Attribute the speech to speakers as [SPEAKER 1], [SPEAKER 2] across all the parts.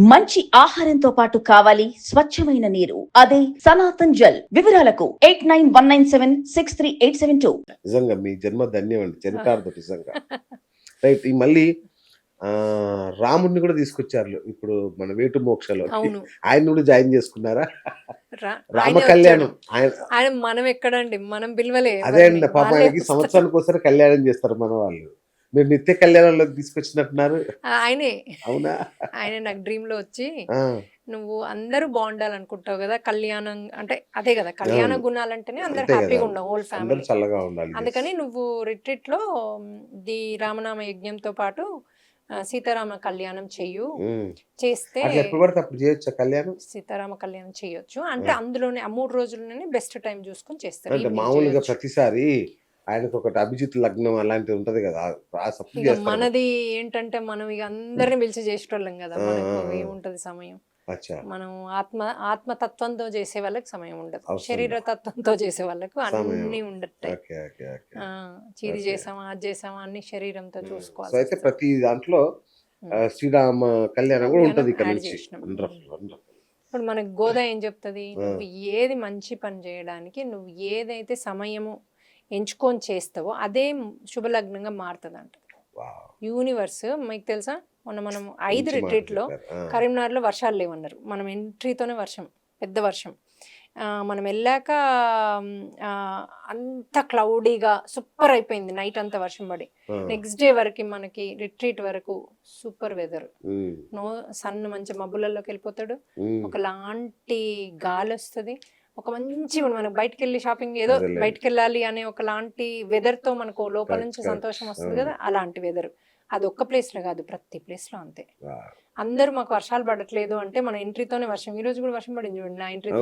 [SPEAKER 1] మంచి ఆహారంతో పాటు కావాలి స్వచ్ఛమైన నీరు. అదే సనాతన్ జల్. వివరాలకు eight nine one nine seven six three eight seven two.
[SPEAKER 2] నిజంగా మీ జన్మ ధన్యం అండి నిజంగా. రైట్ ఈ మళ్ళీ ఆ రాముడిని కూడా తీసుకొచ్చారు ఇప్పుడు మన వేటు మోక్షలో. ఆయన కూడా జాయిన్ చేసుకున్నారా?
[SPEAKER 3] రా-
[SPEAKER 2] రామ
[SPEAKER 3] ఆయనే
[SPEAKER 2] కళ్యాణం. ఆయన
[SPEAKER 3] మనం ఎక్కడండి? మనం పిలవలే.
[SPEAKER 2] అదే. అండి పాప ఆయనకి
[SPEAKER 3] వస్తారు.
[SPEAKER 2] సంవత్సరానికి ఒకసారి కళ్యాణం చేస్తారు మన వాళ్ళు. మీరు నిత్య కళ్యాణంలోకి తీసుకొచ్చినట్టున్నారు.
[SPEAKER 3] ఆయనే.
[SPEAKER 2] అవునా?
[SPEAKER 3] ఆయన నాకు డ్రీమ్లో వచ్చి నువ్వు అందరూ బాగుండాలనుకుంటావు కదా కళ్యాణం అంటే అదే కదా కళ్యాణ. గుణాలంటేనే అందరు హ్యాపీగా. ఉండవు హోల్ ఫ్యామిలీ
[SPEAKER 2] చల్లగా ఉండాలి.
[SPEAKER 3] అందుకని నువ్వు రిట్రీట్లో ది రామనామ యజ్ఞంతో పాటు సీతారామ కళ్యాణం చెయ్యు. చేస్తే
[SPEAKER 2] అప్పుడు చేయొచ్చా కళ్యాణం?
[SPEAKER 3] సీతారామ కళ్యాణం చేయొచ్చు అంటే. అందులోనే ఆ మూడు రోజుల్లోనే బెస్ట్ టైం చూసుకొని చేస్తారు.
[SPEAKER 2] మామూలుగా. ప్రతిసారి ఆయనకు ఒకటి అభిజిత్ లగ్నం అలాంటిది ఉంటది కదా
[SPEAKER 3] మనది ఏంటంటే మనం ఇక అందరిని పిలిచి చేసేటోళ్ళం కదా. ఏముంటది సమయం? మనం ఆత్మ ఆత్మతత్వంతో చేసే వాళ్ళకి సమయం ఉండదు. శరీర తత్వంతో చేసే వాళ్ళకు. అన్ని ఆ, చీది. చేసామా అది చేసామా అన్ని శరీరంతో చూసుకోవాలి
[SPEAKER 2] అయితే ప్రతి దాంట్లో శ్రీరామ కళ్యాణం కూడా ఉంటది.
[SPEAKER 3] ఇప్పుడు మనకి గోదా ఏం చెప్తుంది. నువ్వు ఏది మంచి పని చేయడానికి నువ్వు ఏదైతే సమయము ఎంచుకొని చేస్తావో అదే శుభలగ్నంగా మారుతుంది అంట. యూనివర్స్ మీకు తెలుసా? మొన్న మనం ఐదు రిట్రీట్లో కరీంనగర్లో వర్షాలు లేవన్నారు. మనం ఎంట్రీతోనే వర్షం పెద్ద వర్షం. మనం వెళ్ళాక అంత క్లౌడీగా సూపర్ అయిపోయింది నైట్ అంతా వర్షం పడి. నెక్స్ట్ డే వరకు మనకి రిట్రీట్ వరకు సూపర్ వెదర్. నో సన్ మంచి మబ్బులలోకి వెళ్ళిపోతాడు. ఒకలాంటి గాలి వస్తుంది. ఒక మంచి మనకు బయటకు వెళ్ళి షాపింగ్ ఏదో. బయటకు వెళ్ళాలి అనే ఒకలాంటి వెదర్తో మనకు లోపల నుంచి. సంతోషం వస్తుంది. కదా అలాంటి వెదర్ అది ఒక్క ప్లేస్లో కాదు ప్రతి ప్లేస్లో అంతే. అందరూ మాకు వర్షాలు పడట్లేదు అంటే మన ఎంట్రీతోనే వర్షం ఈ రోజు కూడా వర్షం పడింది చూడండి నా ఎంట్రీ.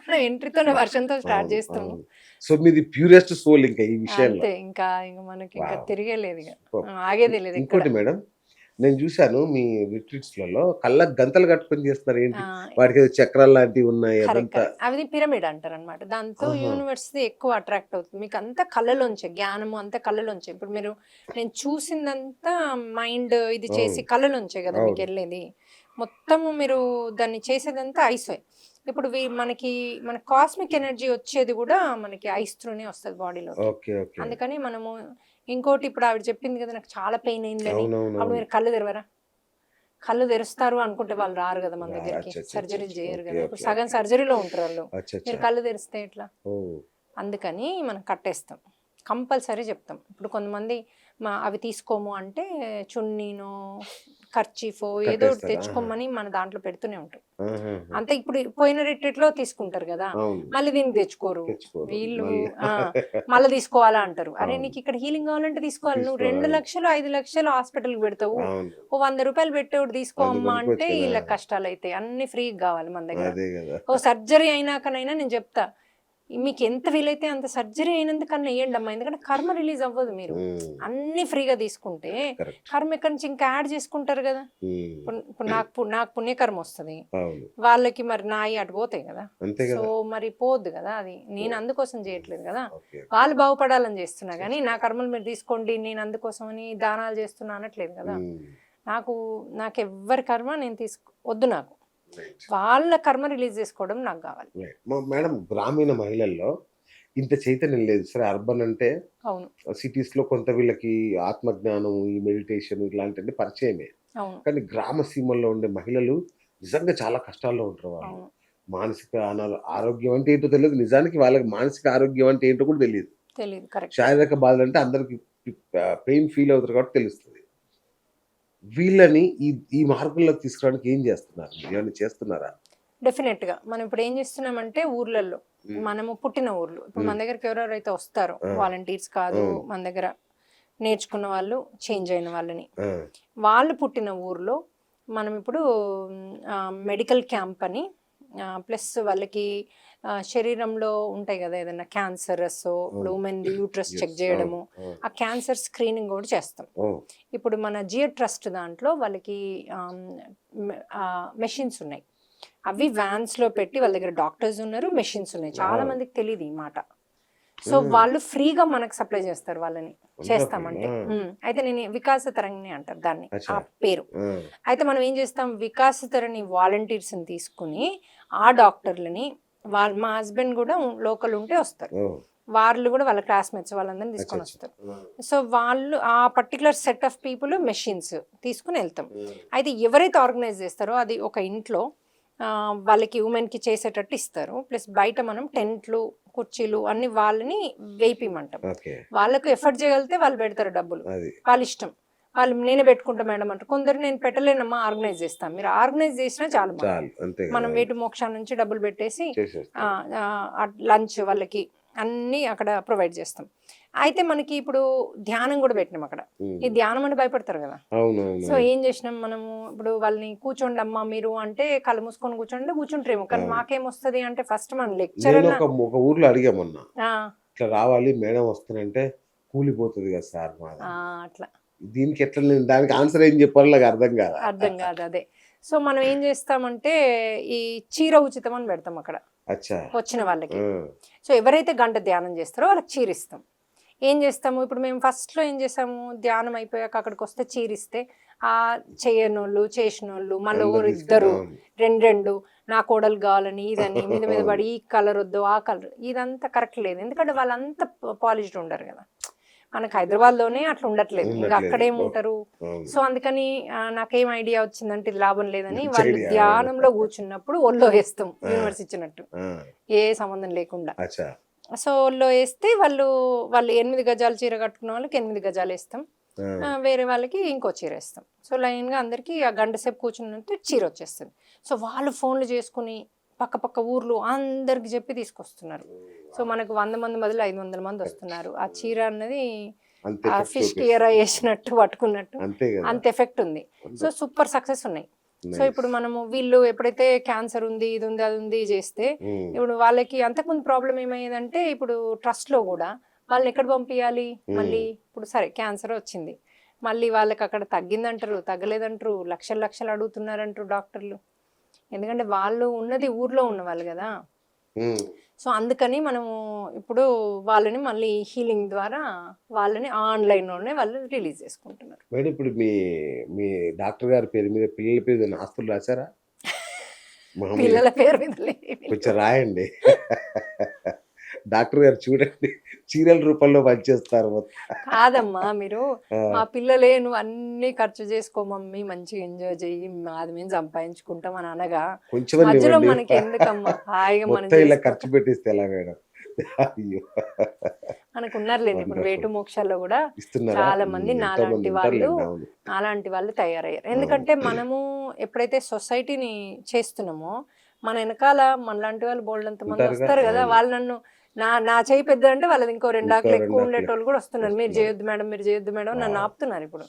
[SPEAKER 3] మన ఎంట్రీతోనే వర్షంతో స్టార్ట్ చేస్తాము.
[SPEAKER 2] సో మీది ప్యూరెస్ట్ సోల్ ఇంకా ఈ విషయంలో
[SPEAKER 3] అంతే ఇంకా ఇంకా మనకి ఇంకా
[SPEAKER 2] Wow.
[SPEAKER 3] తిరిగే లేదు ఇక. ఆగేదే లేదు
[SPEAKER 2] ఇంకోటి మేడం నేను చూశాను మీ రిట్రీట్స్లలో కళ్ళకు గంతలు కట్టుకొని చేస్తున్నారు ఏంటి వాటికి చక్రాలు లాంటివి ఉన్నాయి అదంతా.
[SPEAKER 3] అవి పిరమిడ్ అంటారు అనమాట దాంతో
[SPEAKER 2] ఆహా.
[SPEAKER 3] యూనివర్స్ ఎక్కువ అట్రాక్ట్ అవుతుంది మీకు అంతా కళ్ళలోంచే జ్ఞానము అంతా కళ్ళలోంచే ఇప్పుడు మీరు నేను చూసిందంతా మైండ్ ఇది చేసి. కళ్ళలోంచే కదా మీకు. వెళ్ళేది మొత్తము మీరు దాన్ని చేసేదంతా ఐస్ ఇప్పుడు మనకి మన కాస్మిక్ ఎనర్జీ వచ్చేది కూడా మనకి ఐస్ త్రూనే వస్తుంది బాడీలో అందుకని మనము ఇంకోటి ఇప్పుడు ఆవిడ చెప్పింది కదా నాకు చాలా పెయిన్ అయింది అని అప్పుడు మీరు కళ్ళు తెరవరా? కళ్ళు తెరుస్తారు అనుకుంటే వాళ్ళు రారు కదా మన దగ్గరికి.
[SPEAKER 2] అచ్చా, అచ్చా,
[SPEAKER 3] సర్జరీ
[SPEAKER 2] అచ్చా.
[SPEAKER 3] చేయరు కదా. ఇప్పుడు సగం. సర్జరీలో ఉంటారు వాళ్ళు. మీరు కళ్ళు తెరిస్తే ఎట్లా? అందుకని మనం కట్టేస్తాం. కంపల్సరీ చెప్తాం. ఇప్పుడు కొంతమంది మా అవి తీసుకోము అంటే చున్నీనో ఖర్చీఫో ఏదో ఒకటి? తెచ్చుకోమని మన దాంట్లో పెడుతూనే ఉంటాం. అంతే ఇప్పుడు పోయిన retreat లో తీసుకుంటారు కదా మళ్ళీ దీనికి తెచ్చుకోరు. వీళ్ళు
[SPEAKER 2] మళ్ళీ.
[SPEAKER 3] తీసుకోవాలా అంటారు అరే. నీకు ఇక్కడ హీలింగ్ కావాలంటే తీసుకోవాలి నువ్వు రెండు. లక్షలు ఐదు లక్షలు హాస్పిటల్కి పెడతావు ఓ వంద రూపాయలు పెట్టి ఒకటి తీసుకోమ్మా అంటే. వీళ్ళకి కష్టాలు అయితే అన్ని ఫ్రీ కావాలి మన దగ్గర ఓ సర్జరీ అయినాకనైనా నేను చెప్తా మీకు ఎంత వీలైతే అంత సర్జరీ అయినందుకన్నా వేయండి అమ్మా ఎందుకంటే కర్మ రిలీజ్ అవ్వదు మీరు. అన్ని ఫ్రీగా తీసుకుంటే. కర్మ ఎక్కడి నుంచి ఇంకా యాడ్ చేసుకుంటారు కదా. ఇప్పుడు నాకు నాకు పుణ్యకర్మ వస్తుంది. వాళ్ళకి మరి నాయి అటు పోతాయి కదా. సో మరి పోద్దు కదా అది. నేను అందుకోసం చేయట్లేదు కదా. వాళ్ళు బాగుపడాలని చేస్తున్నా కానీ నా కర్మలు మీరు తీసుకోండి నేను అందుకోసం అని దానాలు చేస్తున్నా అనట్లేదు కదా. నాకు నాకు ఎవ్వరి కర్మ నేను తీసుకో వద్దు నాకు. వాళ్ళ కర్మ రిలీజ్ చేసుకోవడం నాకు కావాలి.
[SPEAKER 2] మేడం గ్రామీణ మహిళల్లో ఇంత చైతన్యం లేదు. సరే అర్బన్ అంటే
[SPEAKER 3] అవును.
[SPEAKER 2] సిటీస్లో కొంత వీళ్ళకి ఆత్మజ్ఞానం ఈ మెడిటేషన్ ఇట్లాంటివన్నీ పరిచయమే. కానీ గ్రామ సీమల్లో ఉండే మహిళలు నిజంగా చాలా కష్టాల్లో ఉంటారు వాళ్ళు. మానసిక ఆరోగ్యం అంటే ఏంటో తెలియదు. నిజానికి వాళ్ళకి మానసిక ఆరోగ్యం అంటే ఏంటో కూడా తెలియదు. శారీరక బాధలు అంటే అందరికి పెయిన్ ఫీల్ అవుతారు కాబట్టి తెలుస్తుంది. వీళ్ళని ఈ ఈ మార్గంలో తీసుకురావడానికి ఏం చేస్తున్నారు ఏమైనా చేస్తున్నారా
[SPEAKER 3] డెఫినెట్గా మనం ఇప్పుడు ఏం చేస్తున్నామంటే ఊర్లలో. మనము పుట్టిన ఊర్లు ఇప్పుడు మన. దగ్గరికి ఎవరెవరైతే వస్తారో. వాలంటీర్స్ కాదు. మన దగ్గర నేర్చుకున్న వాళ్ళు చేంజ్ అయిన వాళ్ళని వాళ్ళు పుట్టిన ఊర్లో మనం ఇప్పుడు మెడికల్ క్యాంప్ అని ప్లస్ వాళ్ళకి శరీరంలో ఉంటాయి కదా ఏదైనా క్యాన్సరస్ ఇప్పుడు ఉమెన్ యూట్రస్ చెక్ చేయడము ఆ క్యాన్సర్ స్క్రీనింగ్ కూడా చేస్తాం. ఇప్పుడు మన జియో ట్రస్ట్ దాంట్లో వాళ్ళకి మెషిన్స్ ఉన్నాయి. అవి వ్యాన్స్లో పెట్టి వాళ్ళ దగ్గర డాక్టర్స్ ఉన్నారు మెషిన్స్ ఉన్నాయి. చాలా. మందికి తెలియదు ఈ మాట. సో. వాళ్ళు ఫ్రీగా మనకు సప్లై చేస్తారు వాళ్ళని. చేస్తామంటే. అయితే నేను వికాస తరంగిణి అంటారు దాన్ని. ఆ పేరు. అయితే మనం ఏం చేస్తాం? వికాస తరణి వాలంటీర్స్ని తీసుకుని ఆ డాక్టర్లని వాళ్ళ మా హస్బెండ్ కూడా లోకల్ ఉంటే వస్తారు. వాళ్ళు కూడా వాళ్ళ క్లాస్మేట్స్ వాళ్ళందరినీ తీసుకొని వస్తారు. సో వాళ్ళు ఆ particular set of people machines తీసుకుని వెళ్తాం. అయితే ఎవరైతే ఆర్గనైజ్ చేస్తారో అది ఒక ఇంట్లో వాళ్ళకి ఉమెన్కి చేసేటట్టు ఇస్తారు. ప్లస్ బయట మనం టెంట్లు కుర్చీలు అన్ని వాళ్ళని వేయిమంటాం
[SPEAKER 2] ఓకే.
[SPEAKER 3] వాళ్ళకు ఎఫర్ట్ చేయగలిగితే వాళ్ళు పెడతారు డబ్బులు. వాళ్ళ ఇష్టం. వాళ్ళు నేనే పెట్టుకుంటా మేడం అంటారు. కొందరు నేను పెట్టలేనమ్మా ఆర్గనైజ్ చేస్తాం మీరు ఆర్గనైజ్ చేసినా చాలు మనం. వేటు మోక్ష నుంచి డబ్బులు పెట్టేసి లంచ్ వాళ్ళకి అన్నీ అక్కడ ప్రొవైడ్ చేస్తాం. అయితే మనకి ఇప్పుడు ధ్యానం కూడా పెట్టినాం అక్కడ. ఈ ధ్యానం అంటే భయపడతారు కదా. సో ఏం చేసినాం మనము? ఇప్పుడు వాళ్ళని కూర్చోండి అమ్మా మీరు అంటే కళ్ళు మూసుకొని కూర్చోండి కూర్చుంటారేమో. కానీ. మాకేమొస్తుంది అంటే ఫస్ట్ మన లెక్చర్
[SPEAKER 2] ఒక ఊర్లో అడిగామన్నా ఇట్లా రావాలి మేడం వస్తానంటే కూలిపోతుంది కదా సార్
[SPEAKER 3] అట్లా.
[SPEAKER 2] దీనికి ఎట్లా నేను దానికి ఆన్సర్ ఏం చెప్పాలో నాకు అర్థం కాదు.
[SPEAKER 3] అర్థం కాదు అదే. సో మనం ఏం చేస్తామంటే ఈ చీర ఉచితం అని పెడతాం అక్కడ. వచ్చిన వాళ్ళకి. సో ఎవరైతే గంట ధ్యానం చేస్తారో వాళ్ళకి చీరిస్తాం. ఏం చేస్తాము? ఇప్పుడు మేము ఫస్ట్లో ఏం చేసాము? ధ్యానం అయిపోయాక అక్కడికి వస్తే చీరిస్తే ఆ చేయనోళ్ళు చేసినోళ్ళు మళ్ళీ ఊరు ఇద్దరు. రెండు రెండు నా కోడలు కావాలని ఇదని మీద మీద పడి ఈ కలర్ వద్దు ఆ కలర్. ఇదంతా కరెక్ట్ లేదు. ఎందుకంటే వాళ్ళంతా పాలిష్డ్ ఉండరు కదా. మనకు హైదరాబాద్లోనే అట్లా ఉండట్లేదు. ఇంకా
[SPEAKER 2] ఉండట్లేదు.
[SPEAKER 3] అక్కడేం ఉంటారు?
[SPEAKER 2] అవును.
[SPEAKER 3] సో అందుకని నాకేం ఐడియా వచ్చిందంటే ఇది లాభం లేదని వాళ్ళు. ధ్యానంలో కూర్చున్నప్పుడు ఒళ్ళో వేస్తాం. యూనివర్స్ ఇచ్చినట్టు ఏ సంబంధం లేకుండా. సో ఒళ్ళో వేస్తే వాళ్ళు వాళ్ళు ఎనిమిది గజాలు చీర కట్టుకున్న వాళ్ళకి ఎనిమిది గజాలు వేస్తాం. వేరే వాళ్ళకి ఇంకో చీర వేస్తాం. సో లైన్గా అందరికీ ఆ గంట సేపు కూర్చున్నట్టు చీర వచ్చేస్తుంది. సో వాళ్ళు ఫోన్లు చేసుకుని పక్క పక్క ఊర్లు అందరికి చెప్పి తీసుకొస్తున్నారు. సో మనకు వంద మంది బదులు ఐదు వందల మంది వస్తున్నారు. ఆ చీర అన్నది ఫిష్
[SPEAKER 2] చూపిస్తుంది.
[SPEAKER 3] ఇయర్ వేసినట్టు పట్టుకున్నట్టు
[SPEAKER 2] అంతే
[SPEAKER 3] ఎఫెక్ట్ ఉంది. సో సూపర్ సక్సెస్ ఉన్నాయి. సో. ఇప్పుడు మనము వీళ్ళు ఎప్పుడైతే క్యాన్సర్ ఉంది ఇది ఉంది అది ఉంది చేస్తే
[SPEAKER 2] ఉమ్,
[SPEAKER 3] ఇప్పుడు వాళ్ళకి అంతకుముందు ప్రాబ్లం ఏమయ్యేదంటే ఇప్పుడు ట్రస్ట్లో కూడా వాళ్ళని ఎక్కడ పంపించాలి మళ్ళీ ఇప్పుడు సరే క్యాన్సర్ వచ్చింది. మళ్ళీ వాళ్ళకి అక్కడ తగ్గిందంటారు తగ్గలేదంటారు లక్షలు లక్షలు అడుగుతున్నారంటారు డాక్టర్లు. ఎందుకంటే వాళ్ళు ఉన్నది ఊర్లో ఉన్న వాళ్ళు కదా.
[SPEAKER 2] ఉమ్,
[SPEAKER 3] సో అందుకని మనము ఇప్పుడు వాళ్ళని మళ్ళీ హీలింగ్ ద్వారా వాళ్ళని ఆన్లైన్లోనే వాళ్ళు రిలీజ్ చేసుకుంటున్నారు.
[SPEAKER 2] మేడం ఇప్పుడు మీ మీ డాక్టర్ గారి పేరు మీద పిల్లల పేరు ఆస్తులు రాశారా?
[SPEAKER 3] పిల్లల పేరు మీద.
[SPEAKER 2] కొంచెం రాయండి. డాక్టర్ గారు చూడండి చీరల రూపంలో పనిచేస్తారు.
[SPEAKER 3] కాదమ్మా మీరు మా పిల్లలే నువ్వు అన్ని ఖర్చు చేసుకో మమ్మీ మంచిగా ఎంజాయ్ చెయ్యి మాది మేము సంపాదించుకుంటాం అని అనగా
[SPEAKER 2] కొంచెం
[SPEAKER 3] మధ్యలో. మనకి ఎందుకమ్మా హాయిగా మనం
[SPEAKER 2] ఇలా. ఖర్చు పెట్టిస్తే ఎలా మేడం
[SPEAKER 3] మనకు ఉన్నారులేండి ఇప్పుడు. వేటు మోక్షాల్లో కూడా చాలా మంది నాలాంటి వాళ్ళు. అలాంటి వాళ్ళు తయారయ్యారు ఎందుకంటే మనము ఎప్పుడైతే సొసైటీని చేస్తున్నామో మన వెనకాల మనలాంటి వాళ్ళు బోల్డంత మంది వస్తారు కదా. వాళ్ళు నన్ను నా నా చేయి పెద్ద అంటే వాళ్ళది ఇంకో రెండు ఆకులు ఎక్కువ ఉండేటోళ్ళు కూడా వస్తున్నారు. మీరు. చేయొద్దు మేడం మీరు చేయొద్దు మేడం నన్ను. ఆపుతున్నారు ఇప్పుడు.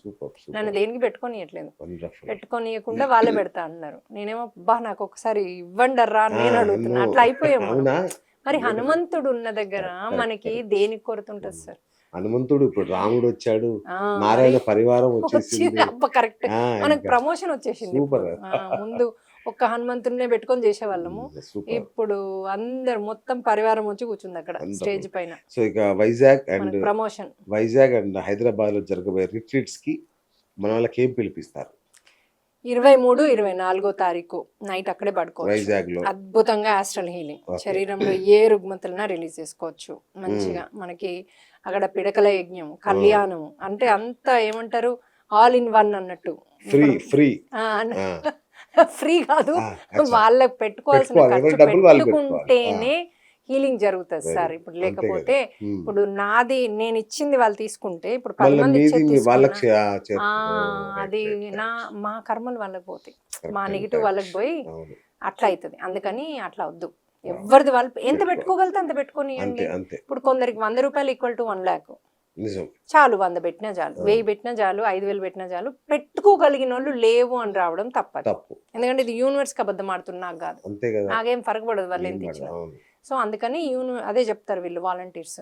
[SPEAKER 3] నన్ను దేనికి పెట్టుకోనియట్లేదు.
[SPEAKER 2] వండర్ఫుల్
[SPEAKER 3] పెట్టుకోనియకుండా వాళ్ళే పెడతా అన్నారు. నేనేమో బా నాకు ఒకసారి ఇవ్వండి రా నేను అడుగుతున్నా. అట్లా అయిపోయాం మనం.
[SPEAKER 2] అవునా?
[SPEAKER 3] మరి హనుమంతుడు ఉన్న దగ్గర మనకి. దేనికి కొరత ఉంటుంది సార్?
[SPEAKER 2] హనుమంతుడు ఇప్పుడు రాముడు వచ్చాడు. నారాయణ పరివారం వచ్చేసింది.
[SPEAKER 3] అబ్బ కరెక్ట్ మనకు ప్రమోషన్ వచ్చేసింది
[SPEAKER 2] సూపర్.
[SPEAKER 3] ముందు ఒక్క హనుమంతుడినే పెట్టుకొని చేసేవాళ్ళము. ఇప్పుడు అందరు మొత్తం పరివారం వచ్చి కూర్చుంది అక్కడ. స్టేజ్ పైన.
[SPEAKER 2] సో ఇక Vizag and
[SPEAKER 3] promotion.
[SPEAKER 2] Vizag and హైదరాబాద్లో జరగబోయే రిట్రీట్స్కి మన వాళ్ళకి ఏం పిలిపిస్తారు?
[SPEAKER 3] ఇరవై మూడు ఇరవై నాలుగో తారీఖు నైట్ అక్కడే పడుకోవచ్చు. అద్భుతంగా ఆస్ట్రల్ హీలింగ్. శరీరంలో ఏ రుగ్మతలైనా రిలీజ్ చేసుకోవచ్చు. మంచిగా మనకి అక్కడ పిడకల యజ్ఞం కళ్యాణం అంటే అంత ఏమంటారు? ఆల్ ఇన్ వన్ అన్నట్టు.
[SPEAKER 2] Free free.
[SPEAKER 3] ఫ్రీ కాదు. వాళ్ళకి పెట్టుకోవాల్సిన
[SPEAKER 2] పెట్టుకోవాలి.
[SPEAKER 3] ఖర్చు. పెట్టుకుంటేనే హీలింగ్ జరుగుతుంది సార్. ఇప్పుడు లేకపోతే. ఇప్పుడు నాది నేను ఇచ్చింది వాళ్ళు తీసుకుంటే ఇప్పుడు పది మంది అది. నా మా కర్మలు వాళ్ళకి పోతాయి మా నెగిటివ్. వాళ్ళకి పోయి. అట్లా అవుతుంది అందుకని అట్లా వద్దు ఎవరిది వాళ్ళు ఎంత పెట్టుకోగలితే అంత పెట్టుకొని ఇప్పుడు కొందరికి వంద రూపాయలు ఈక్వల్ టు వన్ ల్యాక్ చాలు వంద పెట్టినా చాలు. వెయ్యి పెట్టినా చాలు ఐదు వేలు పెట్టినా చాలు పెట్టుకోగలిగిన వాళ్ళు లేవు అని రావడం తప్పదు.
[SPEAKER 2] తప్పు.
[SPEAKER 3] ఎందుకంటే ఇది యూనివర్స్కి అబద్ధం ఆడుతున్నా నాకు కాదు.
[SPEAKER 2] అంతే కదా.
[SPEAKER 3] నాకేం ఫరక పడదు వాళ్ళు
[SPEAKER 2] ఏం
[SPEAKER 3] ఎంత ఇచ్చినా. సో అందుకని యూని అదే చెప్తారు వీళ్ళు వాలంటీర్స్.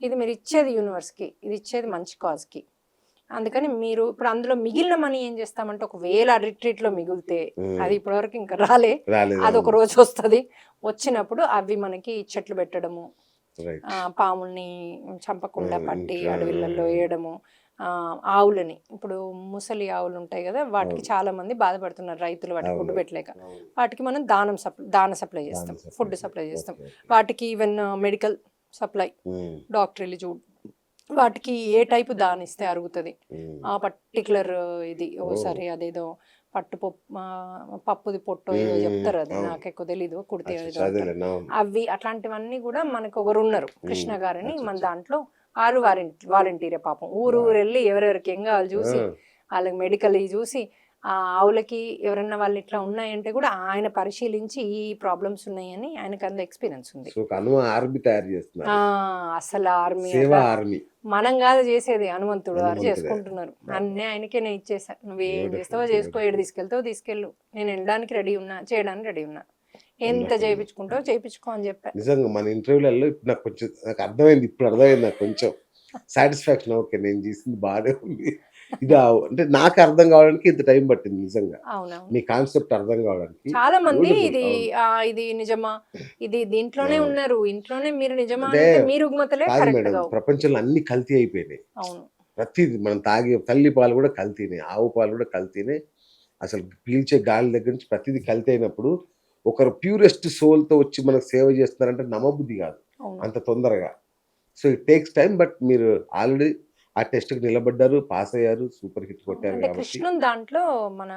[SPEAKER 3] ఇది మీరు ఇచ్చేది యూనివర్స్కి ఇది ఇచ్చేది మంచి కాజ్కి. అందుకని మీరు ఇప్పుడు అందులో మిగిలిన మనీ ఏం చేస్తామంటే ఒకవేళ రిట్రీట్లో మిగిలితే
[SPEAKER 2] ఉమ్.
[SPEAKER 3] అది ఇప్పటివరకు ఇంకా రాలే.
[SPEAKER 2] రాలేదు
[SPEAKER 3] అది ఒక రోజు వస్తుంది. వచ్చినప్పుడు అవి మనకి చెట్లు పెట్టడము పాముల్ని చంపకుండా
[SPEAKER 2] ఉమ్,
[SPEAKER 3] పట్టి అడవిలలో. వేయడము ఆవులని. ఇప్పుడు ముసలి ఆవులు ఉంటాయి కదా వాటికి. చాలా మంది బాధపడుతున్నారు రైతులు వాటికి ఫుడ్. పెట్టలేక. వాటికి మనం దానం సప్లై దాన సప్లై చేస్తాం ఫుడ్ సప్లై చేస్తాం. వాటికి ఈవెన్ మెడికల్ సప్లై డాక్టర్ ఎలిజూడ్ వాటికి ఏ టైపు దాని ఇస్తే అరుగుతుంది ఆ పర్టికులర్ ఇది ఓసారి అదేదో పట్టు పప్పుది పొట్టు ఏదో. చెప్తారు అది. నాకు ఎక్కువ తెలీదు కుడితే అవి అట్లాంటివన్నీ కూడా మనకు ఒకరు ఉన్నారు కృష్ణ. గారని మన. దాంట్లో ఆరు వారంటీ వాలంటీరే పాపం ఊరు ఊరు వెళ్ళి ఎవరెవరికి కావాలి చూసి వాళ్ళకి మెడికల్ చూసి ఆ ఆవులకి ఎవరన్నా వాళ్ళు ఇట్లా ఉన్నాయంటే కూడా ఆయన పరిశీలించి ఈ ప్రాబ్లమ్స్ ఉన్నాయని ఆయనకు అంత ఎక్స్పీరియన్స్ ఉంది.
[SPEAKER 2] ఆర్మీ తయారు
[SPEAKER 3] ఆ
[SPEAKER 2] చేస్తున్నారు
[SPEAKER 3] అసలు ఆర్మీ
[SPEAKER 2] ఆర్మీ.
[SPEAKER 3] మనం కాదు చేసేది హనుమంతుడు వారు. చేసుకుంటున్నారు. అన్నీ ఆయనకే నేను ఇచ్చేసా నువ్వేం
[SPEAKER 2] Beautiful,
[SPEAKER 3] చేస్తావో చేసుకో ఏడు. తీసుకెళ్తావో తీసుకెళ్ళు. నేను వెళ్ళడానికి రెడీ ఉన్నా చేయడానికి రెడీ ఉన్నా. ఎంత. చేయించుకుంటావో చేయించుకో అని చెప్పా.
[SPEAKER 2] నిజంగా మన ఇంటర్వ్యూలలో ఇప్పుడు నాకు కొంచెం నాకు అర్థమైంది ఇప్పుడు అర్థమైంది నాకు కొంచెం. సాటిస్ఫాక్షన్ ఓకే నేను చేసింది బాగానే ఉంది. ఇది అంటే నాకు అర్థం కావడానికి ఇంత టైం పట్టింది నిజంగా. మీ కాన్సెప్ట్ అర్థం కావడానికి.
[SPEAKER 3] చాలా మంది ఇది ఇది నిజమా? ఇది దీంట్లోనే. ఉన్నారు ఇంట్లోనే మీరు నిజమా మీరు
[SPEAKER 2] ప్రపంచంలో అన్ని కల్తీ అయిపోయినాయి. ప్రతిది మనం తాగే తల్లి పాలు కూడా కల్తీనే ఆవు పాలు కూడా కల్తీనే. అసలు పీల్చే గాలి దగ్గర నుంచి ప్రతిదీ కల్తీ అయినప్పుడు ఒకరు ప్యూరెస్ట్తో వచ్చి మనకు సేవ చేస్తున్నారంటే నమ్మబుద్ధి కాదు. అంత తొందరగా. So it takes time but మీరు ఆల్రెడీ ఆ టెస్ట్కి నిలబడ్డారు పాస్ అయ్యారు సూపర్ హిట్ కొట్టారు
[SPEAKER 3] అంటే
[SPEAKER 2] కాబట్టి
[SPEAKER 3] కృష్ణుని దాంట్లో మన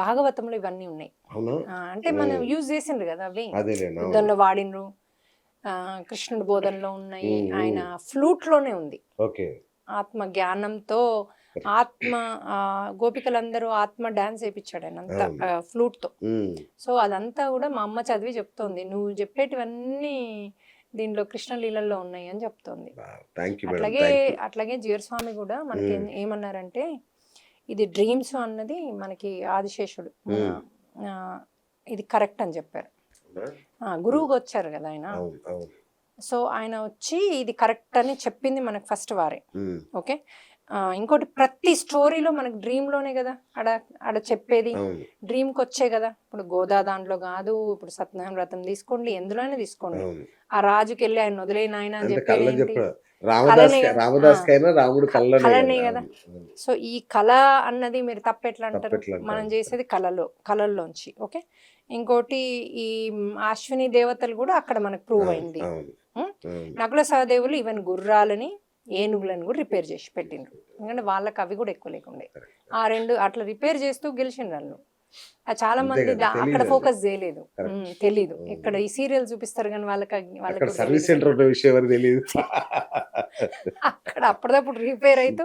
[SPEAKER 3] భాగవతంలో ఇవన్నీ ఉన్నాయి.
[SPEAKER 2] అవునా?
[SPEAKER 3] అంటే మనం. యూజ్ చేసిండ్రు కదా అవి.
[SPEAKER 2] అదేలేనా
[SPEAKER 3] యుద్ధంలో వాడినరు ఆ, కృష్ణుడి బోధనలో ఉన్నాయి. ఆయన ఫ్లూట్లోనే ఉంది.
[SPEAKER 2] ఓకే.
[SPEAKER 3] ఆత్మ జ్ఞానంతో ఆత్మ ఆ, గోపికలందరూ ఆత్మ డాన్స్ వేయించాడు ఆయన అంతా.
[SPEAKER 2] ఫ్లూట్తో
[SPEAKER 3] సో అదంతా కూడా మా అమ్మ చదివి చెప్తోంది. నువ్వు చెప్పేటివన్నీ దీనిలో కృష్ణ లీలల్లో ఉన్నాయి అని చెప్తోంది అట్లాగే అట్లాగే జీవర్ స్వామి కూడా మనకి ఏం- ఏమన్నారంటే ఇది డ్రీమ్స్ అన్నది మనకి ఆదిశేషుడు. ఆ, ఇది కరెక్ట్ అని చెప్పారు. ఆ, గురువుగా వచ్చారు కదా ఆయన. సో ఆయన వచ్చి ఇది కరెక్ట్ అని చెప్పింది మనకు ఫస్ట్ వారే.
[SPEAKER 2] Um,
[SPEAKER 3] okay? ఇంకోటి ప్రతి స్టోరీలో మనకు డ్రీమ్లోనే కదా ఆడ ఆడ చెప్పేది.
[SPEAKER 2] అవును.
[SPEAKER 3] డ్రీమ్కి వచ్చే కదా. ఇప్పుడు గోదా దాంట్లో కాదు ఇప్పుడు సత్యనారాయణ వ్రతం తీసుకోండి ఎందులోనే తీసుకోండి. ఆ రాజుకి వెళ్ళి ఆయన వదిలేని ఆయన అని
[SPEAKER 2] చెప్ప
[SPEAKER 3] కదా.
[SPEAKER 2] రాముడు
[SPEAKER 3] కళనే. సో ఈ కళ అన్నది మీరు తప్పెట్లా అంటారు. మనం చేసేది కళలో కళల్లోంచి. ఓకే? ఇంకోటి ఈ అశ్విని దేవతలు కూడా అక్కడ మనకు ప్రూవ్ అయింది. నకుల సహదేవులు ఈవెన్ గుర్రాలని ఏనుగులను కూడా రిపేర్ చేసి పెట్టిండ్రు. ఎందుకంటే వాళ్ళకి అవి కూడా ఎక్కువ లేకుండే. ఆ రెండు అట్లా రిపేర్ చేస్తూ గెలిచిండ్రు వాళ్ళు చాలా మంది అక్కడ ఫోకస్ చేయలేదు. తెలీదు. ఇక్కడ ఈ సీరియల్ చూపిస్తారు కానీ వాళ్ళకి వాళ్ళకి
[SPEAKER 2] సర్వీస్. సెంటర్ విషయం తెలియదు
[SPEAKER 3] అక్కడ అప్పటిదప్పుడు రిపేర్ అయితే.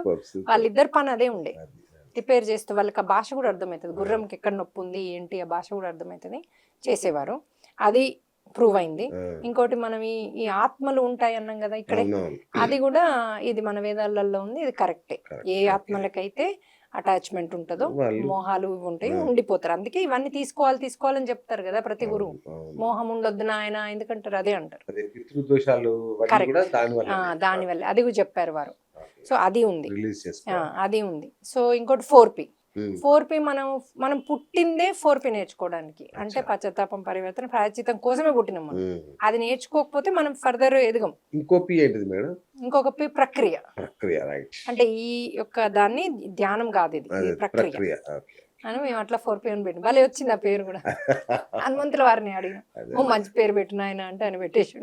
[SPEAKER 3] వాళ్ళిద్దరు పని అదే ఉండే. రిపేర్ చేస్తూ వాళ్ళకి ఆ భాష కూడా అర్థమవుతుంది. గుర్రంకి ఎక్కడ నొప్పి ఉంది ఏంటి ఆ భాష కూడా అర్థమవుతుంది. చేసేవారు. అది ప్రూవ్ అయింది. ఇంకోటి మనం ఈ ఆత్మలు ఉంటాయి అన్నాం కదా ఇక్కడే. అది కూడా ఇది మన వేదాలలో ఉంది ఇది కరెక్టే. ఏ. ఆత్మలకైతే అటాచ్మెంట్ ఉంటుందో మోహాలు ఉంటాయి. ఉండిపోతారు. అందుకే ఇవన్నీ తీసుకోవాలి తీసుకోవాలని చెప్తారు కదా ప్రతి గురువు. మోహం ఉండొద్దు నాయన ఎందుకంటారు? అదే అంటారు.
[SPEAKER 2] అదే పితృదోషాలు అవన్నీ
[SPEAKER 3] Correct.
[SPEAKER 2] కూడా దాని వల్ల
[SPEAKER 3] ఆ, దాని వల్ల. అది కూడా చెప్పారు వారు. సో అది ఉంది. అది ఉంది. సో ఇంకోటి ఫోర్ పి. ఫోర్ పి మనం మనం పుట్టిందే ఫోర్ పి నేర్చుకోవడానికి. అంటే. పశ్చాత్తాపం పరివర్తన ప్రాయచితం కోసమే పుట్టినాం మనం.
[SPEAKER 2] ఉమ్.
[SPEAKER 3] అది నేర్చుకోకపోతే మనం ఫర్దర్ ఎదగం.
[SPEAKER 2] ఇంకో పి ఏంటిది మేడం?
[SPEAKER 3] ఇంకొక పి ప్రక్రియ.
[SPEAKER 2] ప్రక్రియ రైట్
[SPEAKER 3] అంటే ఈ యొక్క దాన్ని ధ్యానం కాదు ఇది. ప్రక్రియ. అని మేము అట్లా ఫోర్ పి అని పెట్టిన. భలే వచ్చింది ఆ పేరు కూడా. హనుమంతుల వారిని అడిగిన. ఓ మంచి పేరు పెట్టిన ఆయన అంటే ఆయన పెట్టేసి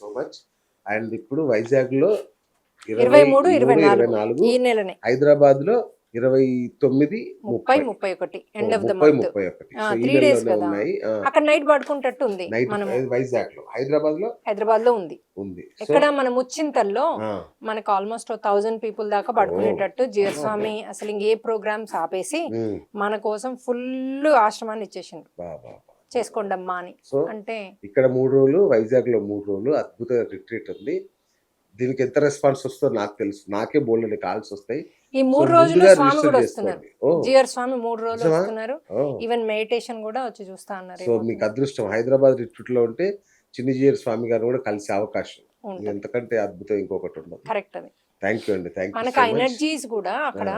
[SPEAKER 2] సో మచ్ అండ్ ఇప్పుడు వైజాగ్లో
[SPEAKER 3] ఇరవై మూడు ఇరవై నాలుగు ఈ నెలనే.
[SPEAKER 2] హైదరాబాద్లో ఇరవై తొమ్మిది
[SPEAKER 3] ముప్పై ముప్పై. ఒకటి ఎండ్ ఆఫ్ ద
[SPEAKER 2] ముప్పై ముప్పై ఒకటి.
[SPEAKER 3] ఆ,
[SPEAKER 2] సో ఈ
[SPEAKER 3] three days
[SPEAKER 2] నెలలోనే
[SPEAKER 3] కదా. అక్కడ నైట్ పడుకుంటట్టు ఉంది మనము.
[SPEAKER 2] వైజాగ్లో
[SPEAKER 3] హైదరాబాద్లో హైదరాబాద్లో ఉంది.
[SPEAKER 2] ఉంది. సో
[SPEAKER 3] ఎక్కడ మన ముచ్చింతల్లో మనకు ఆల్మోస్ట్ థౌజండ్ పీపుల్ దాకా పడుకునేటట్టు జియర్ స్వామి అసలు ఇంకే ప్రోగ్రామ్స్ ఆపేసి మన కోసం ఫుల్ ఆశ్రమాన్ని ఇచ్చేసిండు. చేసుకోండి అమ్మా అని. అంటే
[SPEAKER 2] ఇక్కడ మూడు రోజులు వైజాగ్లో మూడు రోజులు అద్భుత రిట్రీట్ ఉంది. దీనికి ఎంత రెస్పాన్స్ వస్తుందో నాకు తెలుసు. నాకే బోల్డ్ కాల్స్ వస్తాయి.
[SPEAKER 3] ఈ మూడు రోజులు స్వామి కూడా వస్తున్నారు. జియర్ స్వామి మూడు రోజులు? వస్తున్నారు. ఈవెన్ మెడిటేషన్ కూడా వచ్చి చూస్తా అన్నారు
[SPEAKER 2] సో మీకు అదృష్టం. హైదరాబాద్ రిట్రీట్లో ఉంటే చిన్నజీయర్ స్వామి గారిని కూడా కలిసే అవకాశం. ఎంతకంటే అద్భుతం ఇంకొకటి ఉండదు.
[SPEAKER 3] కరెక్ట్ అది.
[SPEAKER 2] థ్యాంక్ యూ అండి. థ్యాంక్
[SPEAKER 3] మనకు ఆ ఎనర్జీస్ కూడా అక్కడ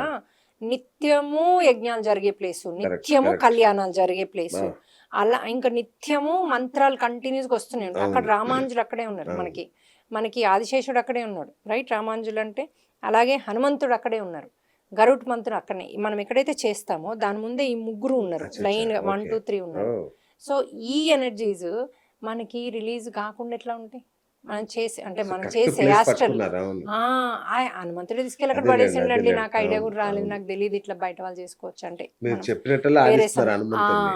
[SPEAKER 3] నిత్యము యజ్ఞాలు జరిగే ప్లేసు నిత్యము. కళ్యాణాలు జరిగే ప్లేసు. అలా ఇంకా నిత్యము మంత్రాలు కంటిన్యూస్గా వస్తూనే ఉంటాయి అక్కడ. రామానుజులు అక్కడే ఉన్నారు. మనకి. మనకి ఆదిశేషుడు అక్కడే ఉన్నాడు. రైట్ రామానుజులు అంటే అలాగే హనుమంతుడు అక్కడే ఉన్నారు. గరుడ్ మంత్రుడు అక్కడనే. మనం ఎక్కడైతే చేస్తామో దాని ముందే ఈ ముగ్గురు ఉన్నారు. Line one. టూ త్రీ ఉన్నారు. సో ఈ ఎనర్జీస్ మనకి రిలీజ్ కాకుండా ఎట్లా ఉంటాయి? మనం చేసి అంటే మనం చేసే యాస్ట్రల్. హనుమంతుడు తీసుకెళ్ళి అక్కడ పడేసిండండి. నాకు ఐడియా కూడా రాలేదు. నాకు తెలియదు ఇట్లా బయట వాళ్ళు చేసుకోవచ్చు అంటే.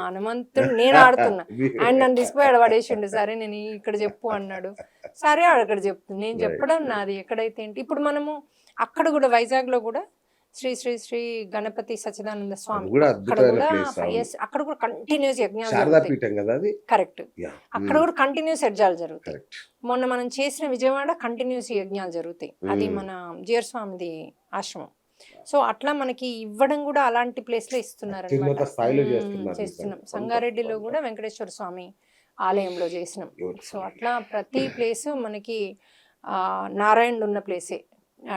[SPEAKER 3] హనుమంతుడు నేను ఆడుతున్నా. ఆయన నన్ను తీసుకుపోయి ఆడ పడేసిండు సరే నేను ఇక్కడ చెప్పు అన్నాడు. సరే అక్కడ చెప్తుంది నేను చెప్పడం. నాది ఎక్కడైతే ఏంటి? ఇప్పుడు మనము అక్కడ కూడా వైజాగ్లో కూడా శ్రీ శ్రీ శ్రీ గణపతి సచ్చిదానంద
[SPEAKER 2] అది
[SPEAKER 3] స్వామి
[SPEAKER 2] కూడా
[SPEAKER 3] అక్కడ కూడా కంటిన్యూస్ యజ్ఞాలు కరెక్ట్ అక్కడ కూడా కంటిన్యూస్ యజ్ఞాలు జరుగుతాయి. మొన్న మనం చేసిన విజయవాడ కంటిన్యూస్ యజ్ఞాలు జరుగుతాయి. అది
[SPEAKER 2] మ్మ్.
[SPEAKER 3] మన జియర్ స్వామిది ఆశ్రమం. సో అట్లా మనకి ఇవ్వడం కూడా అలాంటి ప్లేస్లో ఇస్తున్నారు
[SPEAKER 2] చేస్తున్నారు
[SPEAKER 3] చేస్తున్నాం. సంగారెడ్డిలో కూడా వెంకటేశ్వర స్వామి ఆలయంలో చేసినాం. సో అట్లా ప్రతి ప్లేస్ మనకి ఆ, నారాయణుడు ఉన్న ప్లేసే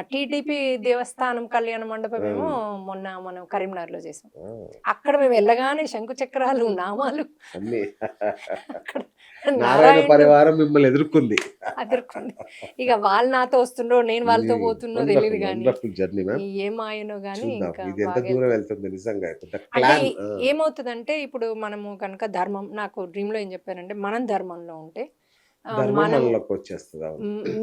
[SPEAKER 3] టీడీపీ దేవస్థానం కళ్యాణ మండపం ఏమో మొన్న మనం కరీంనగర్లో చేసాం అక్కడ మేము వెళ్ళగానే శంకు చక్రాలు నామాలు
[SPEAKER 2] నారాయణ పరివారం మిమ్మల్ని ఎదుర్కొంది.
[SPEAKER 3] అదురుకుంది. ఇక వాళ్ళు నాతో వస్తుండో నేను వాళ్ళతో పోతుండో తెలియదు కానీ ఏమాయనో కానీ అంటే ఏమవుతుందంటే ఇప్పుడు మనము కనుక ధర్మం నాకు డ్రీమ్లో ఏం చెప్పారంటే మనం ధర్మంలో ఉంటే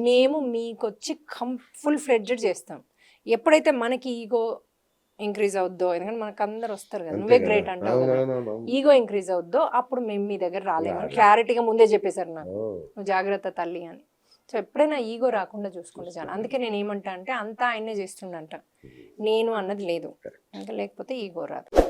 [SPEAKER 3] మేము మీకు వచ్చి కం ఫుల్ ఫ్లెడ్జెడ్ చేస్తాం. ఎప్పుడైతే మనకి ఈగో ఇంక్రీజ్ అవుద్దో ఎందుకంటే మనకు అందరు వస్తారు కదా నువ్వే. గ్రేట్ అంటావు. ఈగో ఇంక్రీజ్ అవుద్దో అప్పుడు మేము మీ దగ్గర రాలేము. క్లారిటీగా ముందే చెప్పేశారు నాకు. నువ్వు జాగ్రత్త తల్లి అని. సో ఎప్పుడైనా ఈగో రాకుండా చూసుకుంటే చాలు అందుకే నేను ఏమంటా అంటే అంతా ఆయనే చేస్తుండంట. నేను అన్నది లేదు. ఇంకా లేకపోతే ఈగో రాదు.